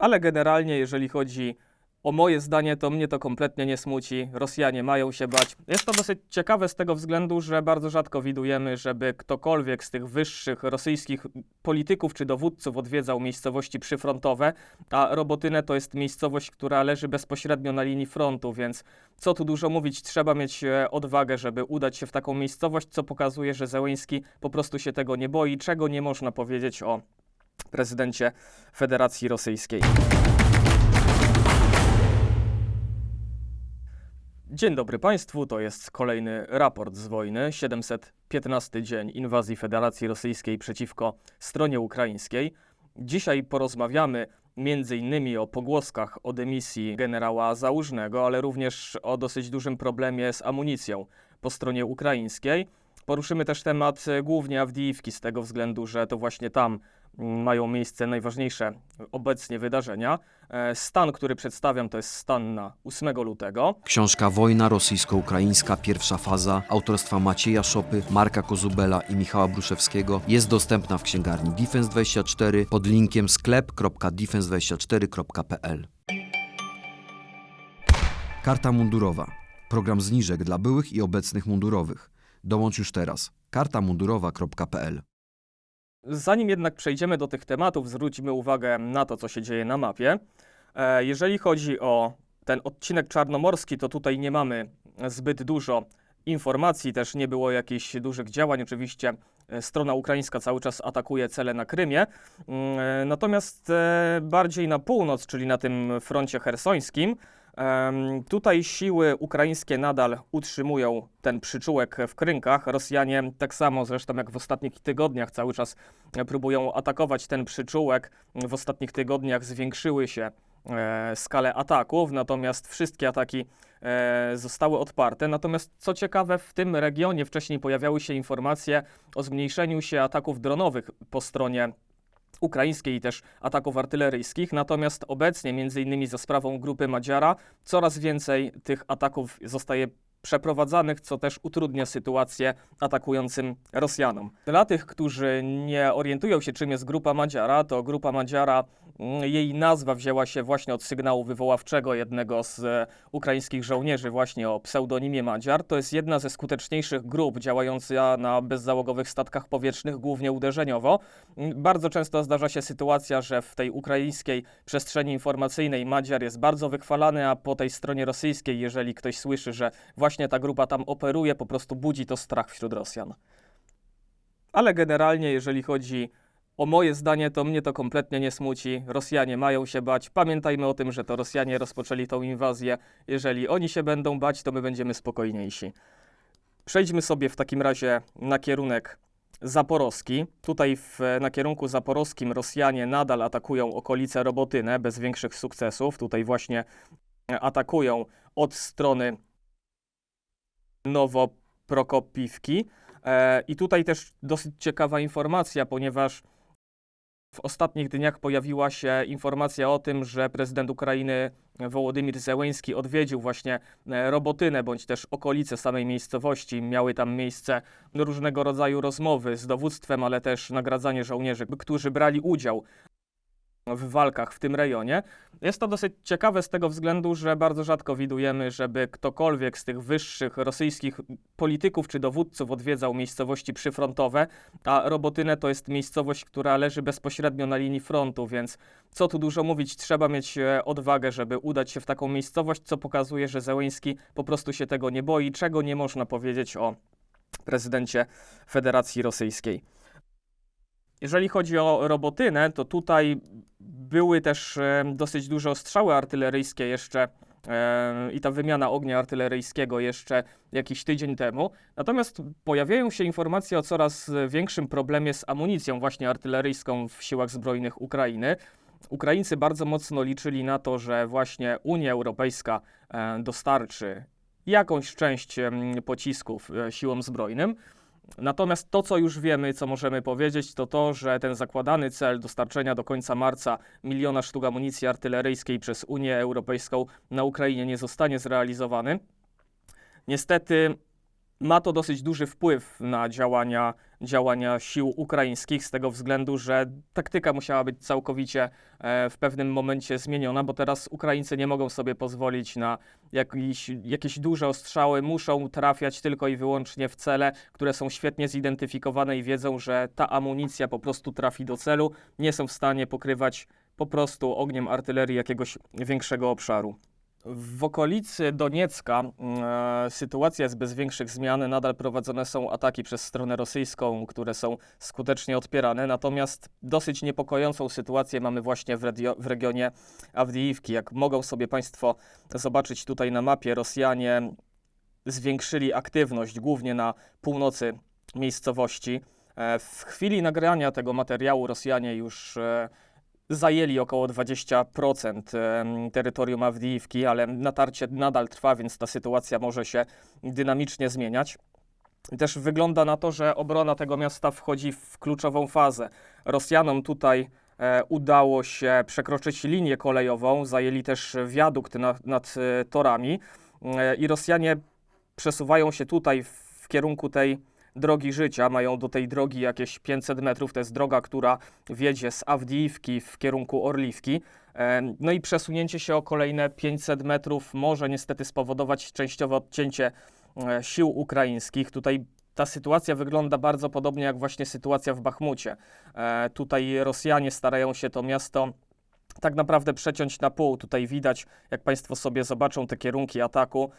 Ale generalnie, jeżeli chodzi o moje zdanie, to mnie to kompletnie nie smuci. Rosjanie mają się bać. Jest to dosyć ciekawe z tego względu, że bardzo rzadko widujemy, żeby ktokolwiek z tych wyższych rosyjskich polityków czy dowódców odwiedzał miejscowości przyfrontowe, a Robotynę to jest miejscowość, która leży bezpośrednio na linii frontu, więc co tu dużo mówić, trzeba mieć e, odwagę, żeby udać się w taką miejscowość, co pokazuje, że Zełęński po prostu się tego nie boi, czego nie można powiedzieć o prezydencie Federacji Rosyjskiej. Dzień dobry Państwu, to jest kolejny raport z wojny, 715 dzień inwazji Federacji Rosyjskiej przeciwko stronie ukraińskiej. Dzisiaj porozmawiamy innymi o pogłoskach o dymisji generała Załużnego, ale również o dosyć dużym problemie z amunicją po stronie ukraińskiej. Poruszymy też temat e, głównie Awdijiwki z tego względu, że to właśnie tam mają miejsce najważniejsze obecnie wydarzenia. E, Stan, który przedstawiam, to jest stan na 8 lutego. Książka Wojna rosyjsko-ukraińska, pierwsza faza, autorstwa Macieja Szopy, Marka Kozubela i Michała Bruszewskiego jest dostępna w księgarni Defense24 pod linkiem sklep.defense24.pl. Karta mundurowa. Program zniżek dla byłych i obecnych mundurowych. Dołącz już teraz. kartamundurowa.pl Zanim jednak przejdziemy do tych tematów, zwróćmy uwagę na to, co się dzieje na mapie. E, Jeżeli chodzi o ten odcinek czarnomorski, to tutaj nie mamy zbyt dużo informacji, też nie było jakichś dużych działań. Oczywiście e, strona ukraińska cały czas atakuje cele na Krymie. Mm, e, Natomiast bardziej na północ, czyli na tym froncie hersońskim, Tutaj siły ukraińskie nadal utrzymują ten przyczółek w Krynkach. Rosjanie tak samo zresztą jak w ostatnich tygodniach cały czas próbują atakować ten przyczółek. W ostatnich tygodniach zwiększyły się e, skale ataków, natomiast wszystkie ataki e, zostały odparte. Natomiast co ciekawe, w tym regionie wcześniej pojawiały się informacje o zmniejszeniu się ataków dronowych po stronie ukraińskiej i też ataków artyleryjskich. Natomiast obecnie, między innymi za sprawą grupy Madziara, coraz więcej tych ataków zostaje przeprowadzanych, co też utrudnia sytuację atakującym Rosjanom. Dla tych, którzy nie orientują się, czym jest grupa Madziara, to grupa Madziara, mm, jej nazwa wzięła się właśnie od sygnału wywoławczego jednego z e, ukraińskich żołnierzy właśnie o pseudonimie Madziar. To jest jedna ze skuteczniejszych grup działająca na bezzałogowych statkach powietrznych, głównie uderzeniowo. Mm, Bardzo często zdarza się sytuacja, że w tej ukraińskiej przestrzeni informacyjnej Madziar jest bardzo wychwalany, a po tej stronie rosyjskiej, jeżeli ktoś słyszy, że właśnie ta grupa tam operuje, po prostu budzi to strach wśród Rosjan. Ale generalnie, jeżeli chodzi o moje zdanie, to mnie to kompletnie nie smuci. Rosjanie mają się bać. Pamiętajmy o tym, że to Rosjanie rozpoczęli tą inwazję. Jeżeli oni się będą bać, to my będziemy spokojniejsi. Przejdźmy sobie w takim razie na kierunek zaporowski. Tutaj w, na kierunku zaporowskim Rosjanie nadal atakują okolice Robotynę bez większych sukcesów. Tutaj właśnie atakują od strony Nowoprokopiwki. E, I tutaj też dosyć ciekawa informacja, ponieważ w ostatnich dniach pojawiła się informacja o tym, że prezydent Ukrainy Wołodymir Zełęński odwiedził właśnie e, Robotynę, bądź też okolice samej miejscowości. Miały tam miejsce różnego rodzaju rozmowy z dowództwem, ale też nagradzanie żołnierzy, którzy brali udział w walkach w tym rejonie. Jest to dosyć ciekawe z tego względu, że bardzo rzadko widujemy, żeby ktokolwiek z tych wyższych rosyjskich polityków czy dowódców odwiedzał miejscowości przyfrontowe, a Robotynę to jest miejscowość, która leży bezpośrednio na linii frontu, więc co tu dużo mówić, trzeba mieć e, odwagę, żeby udać się w taką miejscowość, co pokazuje, że Zełęński po prostu się tego nie boi, czego nie można powiedzieć o prezydencie Federacji Rosyjskiej. Jeżeli chodzi o Robotynę, to tutaj były też e, dosyć duże ostrzały artyleryjskie jeszcze e, i ta wymiana ognia artyleryjskiego jeszcze jakiś tydzień temu. Natomiast pojawiają się informacje o coraz większym problemie z amunicją właśnie artyleryjską w siłach zbrojnych Ukrainy. Ukraińcy bardzo mocno liczyli na to, że właśnie Unia Europejska e, dostarczy jakąś część pocisków siłom zbrojnym. Natomiast to, co już wiemy, co możemy powiedzieć, to to, że ten zakładany cel dostarczenia do końca marca miliona sztuk amunicji artyleryjskiej przez Unię Europejską na Ukrainie nie zostanie zrealizowany. Niestety Ma to dosyć duży wpływ na działania, działania sił ukraińskich, z tego względu, że taktyka musiała być całkowicie e, w pewnym momencie zmieniona, bo teraz Ukraińcy nie mogą sobie pozwolić na jakiś, jakieś duże ostrzały, muszą trafiać tylko i wyłącznie w cele, które są świetnie zidentyfikowane i wiedzą, że ta amunicja po prostu trafi do celu. Nie są w stanie pokrywać po prostu ogniem artylerii jakiegoś większego obszaru. W okolicy Doniecka e, sytuacja jest bez większych zmian. Nadal prowadzone są ataki przez stronę rosyjską, które są skutecznie odpierane. Natomiast dosyć niepokojącą sytuację mamy właśnie w, redio- w regionie Awdijiwki. Jak mogą sobie Państwo zobaczyć tutaj na mapie, Rosjanie zwiększyli aktywność głównie na północy miejscowości. E, w chwili nagrania tego materiału Rosjanie już e, zajęli około 20% em, terytorium Awdijiwki, ale natarcie nadal trwa, więc ta sytuacja może się dynamicznie zmieniać. Też wygląda na to, że obrona tego miasta wchodzi w kluczową fazę. Rosjanom tutaj e, udało się przekroczyć linię kolejową, zajęli też wiadukt nad, nad e, torami e, i Rosjanie przesuwają się tutaj w kierunku tej drogi życia. Mają do tej drogi jakieś 500 metrów. To jest droga, która wiedzie z Awdijiwki w kierunku Orliwki. No i przesunięcie się o kolejne 500 metrów może niestety spowodować częściowe odcięcie e, sił ukraińskich. Tutaj ta sytuacja wygląda bardzo podobnie jak właśnie sytuacja w Bachmucie. E, Tutaj Rosjanie starają się to miasto tak naprawdę przeciąć na pół. Tutaj widać, jak Państwo sobie zobaczą te kierunki ataku,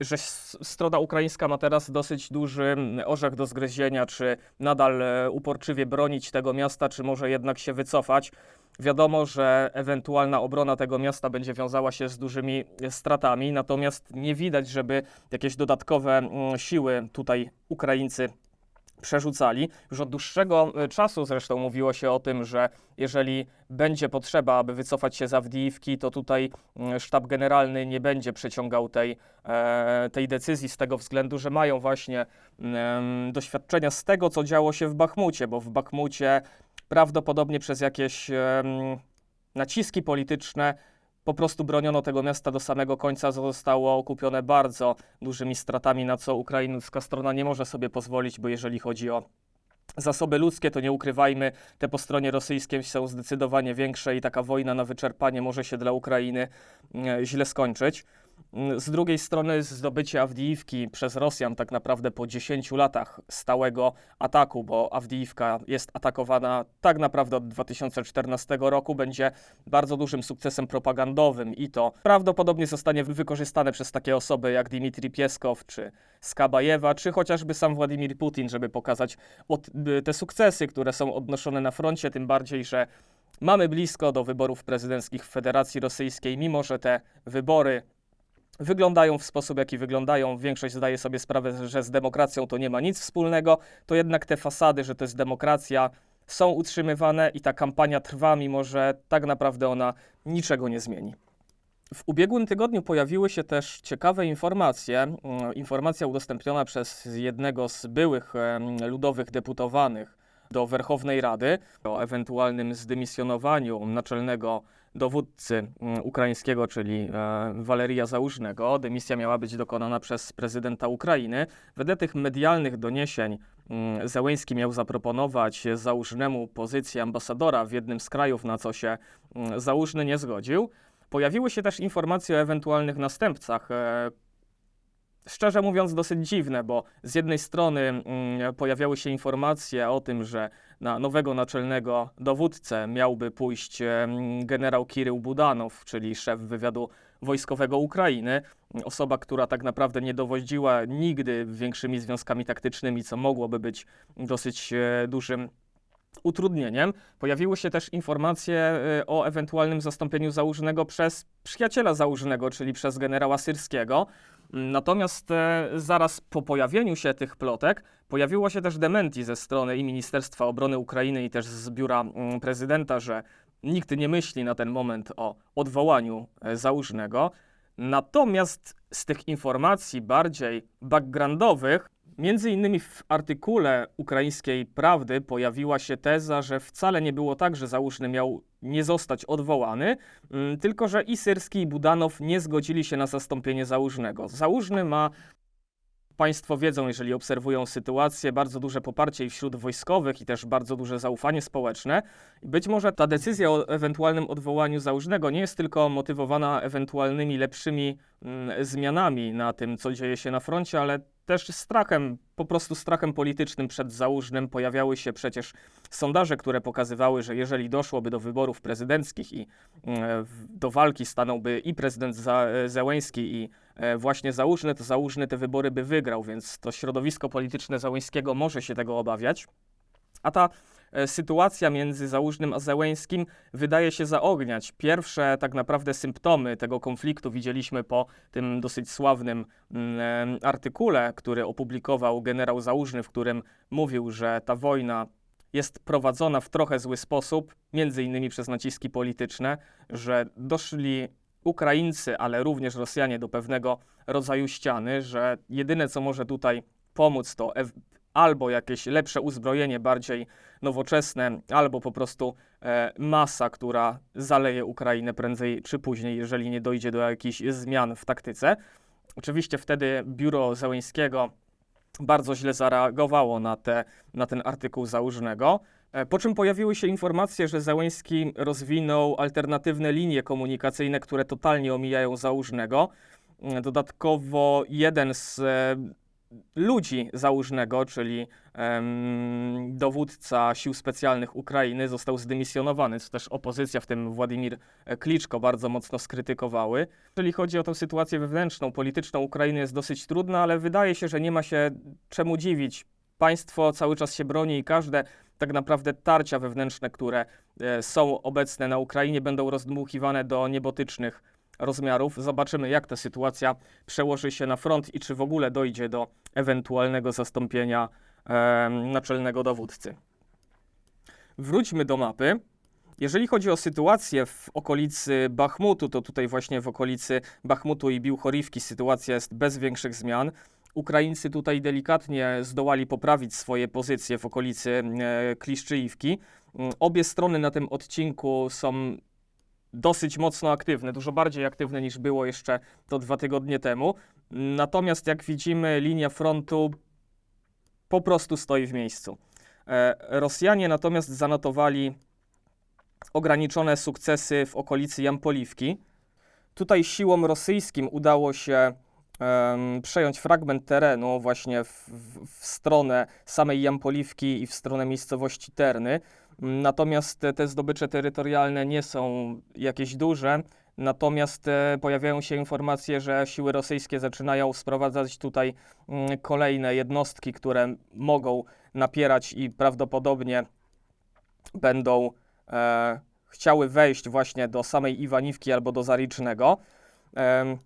że strona ukraińska ma teraz dosyć duży mm, orzech do zgryzienia, czy nadal e, uporczywie bronić tego miasta, czy może jednak się wycofać. Wiadomo, że ewentualna obrona tego miasta będzie wiązała się z dużymi e, stratami, natomiast nie widać, żeby jakieś dodatkowe mm, siły tutaj Ukraińcy przerzucali. Już od dłuższego e, czasu zresztą mówiło się o tym, że jeżeli będzie potrzeba, aby wycofać się z Awdijiwki, to tutaj mm, sztab generalny nie będzie przeciągał tej, e, tej decyzji z tego względu, że mają właśnie em, doświadczenia z tego, co działo się w Bachmucie, bo w Bachmucie prawdopodobnie przez jakieś naciski polityczne po prostu broniono tego miasta do samego końca, zostało okupione bardzo dużymi stratami, na co ukraińska strona nie może sobie pozwolić, bo jeżeli chodzi o zasoby ludzkie, to nie ukrywajmy, te po stronie rosyjskiej są zdecydowanie większe i taka wojna na wyczerpanie może się dla Ukrainy e, źle skończyć. Mm, Z drugiej strony zdobycie Awdijiwki przez Rosjan tak naprawdę po 10 latach stałego ataku, bo Awdijiwka jest atakowana tak naprawdę od 2014 roku, będzie bardzo dużym sukcesem propagandowym i to prawdopodobnie zostanie wykorzystane przez takie osoby jak Dmitrij Pieskow czy Skabajewa, czy chociażby sam Władimir Putin, żeby pokazać y, te sukcesy, które są odnoszone na froncie, tym bardziej, że mamy blisko do wyborów prezydenckich w Federacji Rosyjskiej, mimo że te wybory wyglądają w sposób, jaki wyglądają. Większość zdaje sobie sprawę, że z demokracją to nie ma nic wspólnego, to jednak te fasady, że to jest demokracja, są utrzymywane i ta kampania trwa, mimo że tak naprawdę ona niczego nie zmieni. W ubiegłym tygodniu pojawiły się też ciekawe informacje. Mm, Informacja udostępniona przez jednego z byłych ludowych deputowanych do Werchownej Rady o ewentualnym zdymisjonowaniu naczelnego dowódcy mm, ukraińskiego, czyli e, Waleria Załużnego. Dymisja miała być dokonana przez prezydenta Ukrainy. Wedle tych medialnych doniesień mm, Zełęński miał zaproponować Załużnemu pozycję ambasadora w jednym z krajów, na co się mm, Załużny nie zgodził. Pojawiły się też informacje o ewentualnych następcach. Szczerze mówiąc, dosyć dziwne, bo z jednej strony mm, pojawiały się informacje o tym, że na nowego naczelnego dowódcę miałby pójść em, generał Kirył Budanow, czyli szef wywiadu wojskowego Ukrainy, osoba, która tak naprawdę nie dowodziła nigdy większymi związkami taktycznymi, co mogłoby być dosyć e, dużym utrudnieniem. Pojawiły się też informacje e, o ewentualnym zastąpieniu Załużnego przez przyjaciela Załużnego, czyli przez generała Syrskiego. Natomiast e, zaraz po pojawieniu się tych plotek pojawiło się też dementi ze strony i Ministerstwa Obrony Ukrainy i też z biura mm, prezydenta, że nikt nie myśli na ten moment o odwołaniu e, Załużnego. Natomiast z tych informacji bardziej backgroundowych Między innymi w artykule ukraińskiej Prawdy pojawiła się teza, że wcale nie było tak, że Załużny miał nie zostać odwołany, mm, tylko że i Syrski i Budanow nie zgodzili się na zastąpienie Załużnego. Załużny ma Państwo wiedzą, jeżeli obserwują sytuację, bardzo duże poparcie wśród wojskowych, i też bardzo duże zaufanie społeczne. Być może ta decyzja o ewentualnym odwołaniu założnego nie jest tylko motywowana ewentualnymi lepszymi mm, zmianami na tym, co dzieje się na froncie, ale też strachem, po prostu strachem politycznym przed załóżnym. Pojawiały się przecież sondaże, które pokazywały, że jeżeli doszłoby do wyborów prezydenckich i w- do walki stanąłby i prezydent Za- Zełęński i e, właśnie Załużny, to Załużny te wybory by wygrał, więc to środowisko polityczne Załęskiego może się tego obawiać. A ta e, sytuacja między Załużnym a Zełęńskim wydaje się zaogniać. Pierwsze tak naprawdę symptomy tego konfliktu widzieliśmy po tym dosyć sławnym mm, artykule, który opublikował generał Załużny, w którym mówił, że ta wojna jest prowadzona w trochę zły sposób, między innymi przez naciski polityczne, że doszli Ukraińcy, ale również Rosjanie do pewnego rodzaju ściany, że jedyne co może tutaj pomóc to albo jakieś lepsze uzbrojenie, bardziej nowoczesne, albo po prostu e, masa, która zaleje Ukrainę prędzej czy później, jeżeli nie dojdzie do jakichś zmian w taktyce. Oczywiście wtedy biuro Zełęńskiego bardzo źle zareagowało na, te, na ten artykuł Załużnego. E, Po czym pojawiły się informacje, że Załęski rozwinął alternatywne linie komunikacyjne, które totalnie omijają Załużnego. Mm, Dodatkowo jeden z e, ludzi Załużnego, czyli em, dowódca sił specjalnych Ukrainy, został zdymisjonowany, co też opozycja, w tym Władimir Kliczko, bardzo mocno skrytykowały. Jeżeli chodzi o tę sytuację wewnętrzną, polityczną Ukrainy jest dosyć trudna, ale wydaje się, że nie ma się czemu dziwić. Państwo cały czas się broni i każde tak naprawdę tarcia wewnętrzne, które e, są obecne na Ukrainie, będą rozdmuchiwane do niebotycznych rozmiarów. Zobaczymy, jak ta sytuacja przełoży się na front i czy w ogóle dojdzie do ewentualnego zastąpienia em, naczelnego dowódcy. Wróćmy do mapy. Jeżeli chodzi o sytuację w okolicy Bachmutu, to tutaj właśnie w okolicy Bachmutu i Biłchorivki sytuacja jest bez większych zmian. Ukraińcy tutaj delikatnie zdołali poprawić swoje pozycje w okolicy e, Obie strony na tym odcinku są dosyć mocno aktywne, dużo bardziej aktywne niż było jeszcze to dwa tygodnie temu. Natomiast jak widzimy, linia frontu po prostu stoi w miejscu. E, Rosjanie natomiast zanotowali ograniczone sukcesy w okolicy Jampoliwki. Tutaj siłom rosyjskim udało się em, przejąć fragment terenu właśnie w, w, w stronę samej Jampoliwki i w stronę miejscowości Terny. Natomiast te, zdobycze terytorialne nie są jakieś duże. Natomiast e, pojawiają się informacje, że siły rosyjskie zaczynają sprowadzać tutaj mm, kolejne jednostki, które mogą napierać i prawdopodobnie będą e, chciały wejść właśnie do samej Iwaniwki albo do Zaricznego. Em,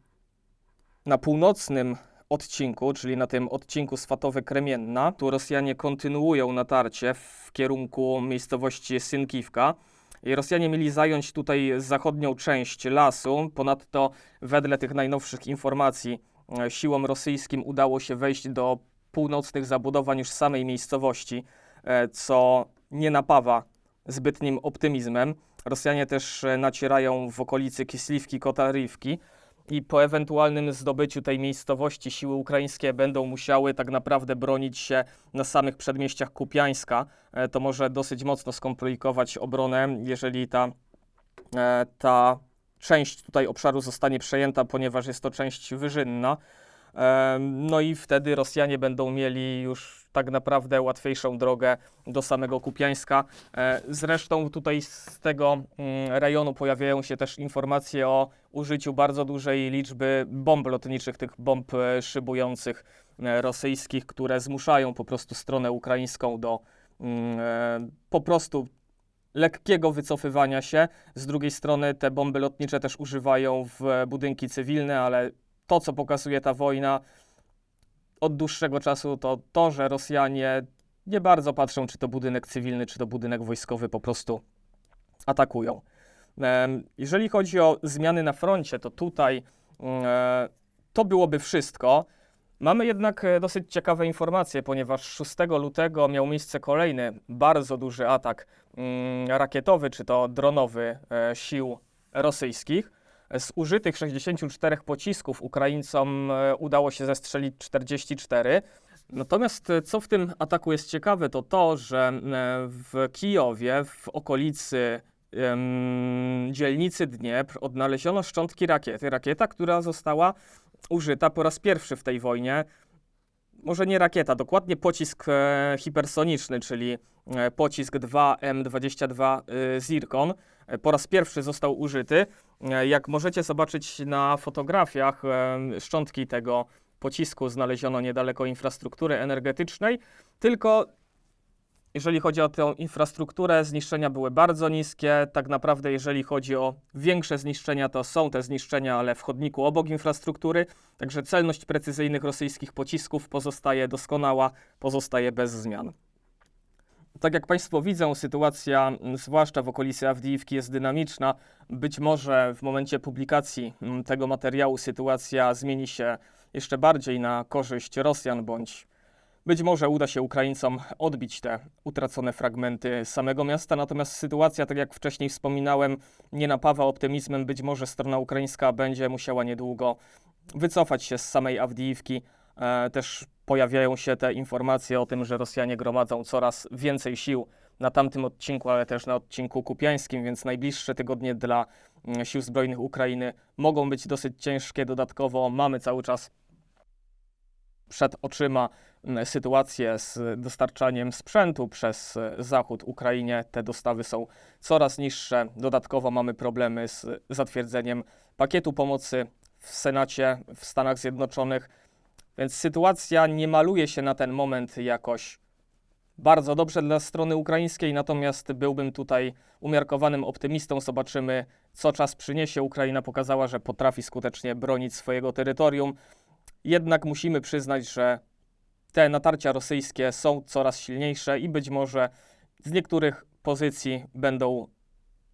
na północnym odcinku, czyli na tym odcinku Swatowe-Kremienna, tu Rosjanie kontynuują natarcie w kierunku miejscowości Synkiwka. I Rosjanie mieli zająć tutaj zachodnią część lasu. Ponadto, wedle tych najnowszych informacji, e, siłom rosyjskim udało się wejść do północnych zabudowań już samej miejscowości, e, co nie napawa zbytnim optymizmem. Rosjanie też e, nacierają w okolicy Kisliwki, Kotarywki i po ewentualnym zdobyciu tej miejscowości siły ukraińskie będą musiały tak naprawdę bronić się na samych przedmieściach Kupiańska. E, To może dosyć mocno skomplikować obronę, jeżeli ta, e, ta część tutaj obszaru zostanie przejęta, ponieważ jest to część wyżynna. No i wtedy Rosjanie będą mieli już tak naprawdę łatwiejszą drogę do samego Kupiańska. E, Zresztą tutaj z tego mm, rejonu pojawiają się też informacje o użyciu bardzo dużej liczby bomb lotniczych, tych bomb e, szybujących e, rosyjskich, które zmuszają po prostu stronę ukraińską do mm, po prostu lekkiego wycofywania się. Z drugiej strony te bomby lotnicze też używają w budynki cywilne, ale to, co pokazuje ta wojna od dłuższego czasu, to to, że Rosjanie nie bardzo patrzą, czy to budynek cywilny, czy to budynek wojskowy, po prostu atakują. Jeżeli chodzi o zmiany na froncie, to tutaj mm, e, to byłoby wszystko. Mamy jednak e, dosyć ciekawe informacje, ponieważ 6 lutego miał miejsce kolejny bardzo duży atak mm, rakietowy czy to dronowy e, sił rosyjskich. Z użytych 64 pocisków Ukraińcom e, udało się zestrzelić 44. Natomiast e, co w tym ataku jest ciekawe, to to, że e, w Kijowie, w okolicy dzielnicy Dniepr, odnaleziono szczątki rakiety. Rakieta, która została użyta po raz pierwszy w tej wojnie. Może nie rakieta, dokładnie pocisk e, hipersoniczny, czyli e, pocisk 2M22 e, Zircon. E, po raz pierwszy został użyty. E, jak możecie zobaczyć na fotografiach, e, szczątki tego pocisku znaleziono niedaleko infrastruktury energetycznej, tylko jeżeli chodzi o tę infrastrukturę, zniszczenia były bardzo niskie. Tak naprawdę, jeżeli chodzi o większe zniszczenia, to są te zniszczenia, ale w chodniku obok infrastruktury. Także celność precyzyjnych rosyjskich pocisków pozostaje doskonała, pozostaje bez zmian. Tak jak Państwo widzą, sytuacja, m, zwłaszcza w okolicy Awdijiwki, jest dynamiczna. Być może w momencie publikacji m, tego materiału sytuacja zmieni się jeszcze bardziej na korzyść Rosjan, bądź być może uda się Ukraińcom odbić te utracone fragmenty samego miasta, natomiast sytuacja, tak jak wcześniej wspominałem, nie napawa optymizmem. Być może strona ukraińska będzie musiała niedługo wycofać się z samej Awdijiwki. E, też pojawiają się te informacje o tym, że Rosjanie gromadzą coraz więcej sił na tamtym odcinku, ale też na odcinku kupiańskim, więc najbliższe tygodnie dla mm, sił zbrojnych Ukrainy mogą być dosyć ciężkie. Dodatkowo mamy cały czas przed oczyma sytuację z dostarczaniem sprzętu przez Zachód Ukrainie. Te dostawy są coraz niższe. Dodatkowo mamy problemy z zatwierdzeniem pakietu pomocy w Senacie w Stanach Zjednoczonych. Więc sytuacja nie maluje się na ten moment jakoś bardzo dobrze dla strony ukraińskiej, natomiast byłbym tutaj umiarkowanym optymistą. Zobaczymy, co czas przyniesie. Ukraina pokazała, że potrafi skutecznie bronić swojego terytorium. Jednak musimy przyznać, że te natarcia rosyjskie są coraz silniejsze i być może z niektórych pozycji będą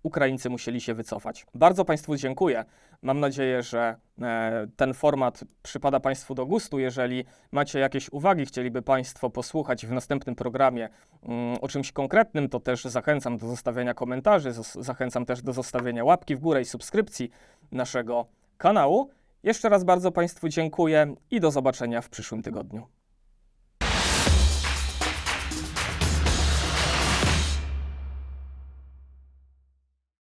Ukraińcy musieli się wycofać. Bardzo Państwu dziękuję. Mam nadzieję, że e, ten format przypada Państwu do gustu. Jeżeli macie jakieś uwagi, chcieliby Państwo posłuchać w następnym programie mm, o czymś konkretnym, to też zachęcam do zostawiania komentarzy, zachęcam też do zostawienia łapki w górę i subskrypcji naszego kanału. Jeszcze raz bardzo Państwu dziękuję i do zobaczenia w przyszłym tygodniu.